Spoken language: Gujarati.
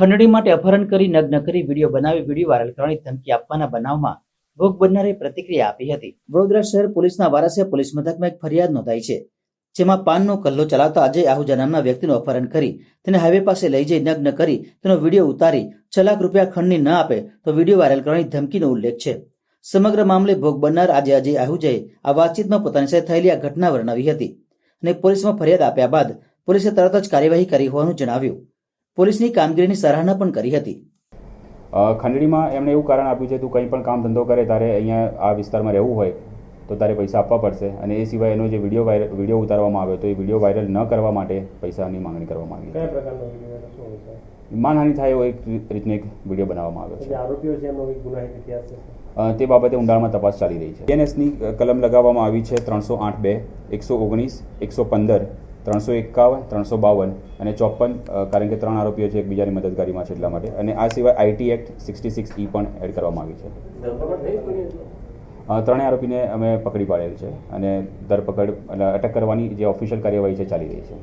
ખંડણી માટે અપહરણ કરી, નગ્ન કરી વીડિયો બનાવી, વીડિયો વાયરલ કરવાની ધમકી આપવાના બનાવમાં ભોગ બનનારે પ્રતિક્રિયા આપી હતી. વડોદરા શહેર પોલીસના વારસે પોલીસ મથકમાં એક ફરિયાદ નોંધાઈ છે, જેમાં પાનનો કલ્લો ચલાવતા અજય આહુજા નામના વ્યક્તિનું અપહરણ કરી, તેને હાઈવે પાસે લઈ જઈ નગ્ન કરી, તેનો વીડિયો ઉતારી છ લાખ રૂપિયા ખંડની ન આપે તો વીડિયો વાયરલ કરવાની ધમકીનો ઉલ્લેખ છે. સમગ્ર મામલે ભોગ બનનાર આજે અજય આહુજાએ આ વાતચીતમાં પોતાની સાથે થયેલી આ ઘટના વર્ણવી હતી અને પોલીસમાં ફરિયાદ આપ્યા બાદ પોલીસે તરત જ કાર્યવાહી કરી હોવાનું જણાવ્યું. પોલીસની કામગીરીની સરાહના પણ કરી હતી. ખંડણીમાં એમણે એવું કારણ આપ્યું છે તું કંઈ પણ કામ ધંધો કરે તારે અહીંયા આ વિસ્તારમાં રહેવું હોય તો તારે પૈસા આપવા પડશે. અને એ સિવાય એનો જે વીડિયો વાયરલ વીડિયો ઉતારવામાં આવ્યો તો એ વીડિયો વાયરલ ન કરવા માટે પૈસાની માંગણી કરવામાં આવી કયા પ્રકારનો માનહાનિ થાય એવો એક રીતનો એક વીડિયો બનાવવામાં આવ્યો છે. આરોપીઓ છે એમનો ગુનાહિત ઇતિહાસ છે તે બાબતે ઊંડાણમાં તપાસ ચાલી રહી છે. બીએનએસની કલમ લગાવવામાં આવી છે ત્રણસો આઠ બે એકસો ઓગણીસ એકસો પંદર ત્રણસો એકાવન ત્રણસો બાવન અને ચોપન કારણ કે ત્રણ આરોપીઓ છે એકબીજાની મદદગારીમાં છે એટલા માટે. અને આ સિવાય IT act sixty six E પણ એડ કરવામાં આવી છે. ત્રણેય આરોપીને અમે પકડી પાડેલ છે અને ધરપકડ એટલે અટક કરવાની જે ઓફિશિયલ કાર્યવાહી છે ચાલી રહી છે.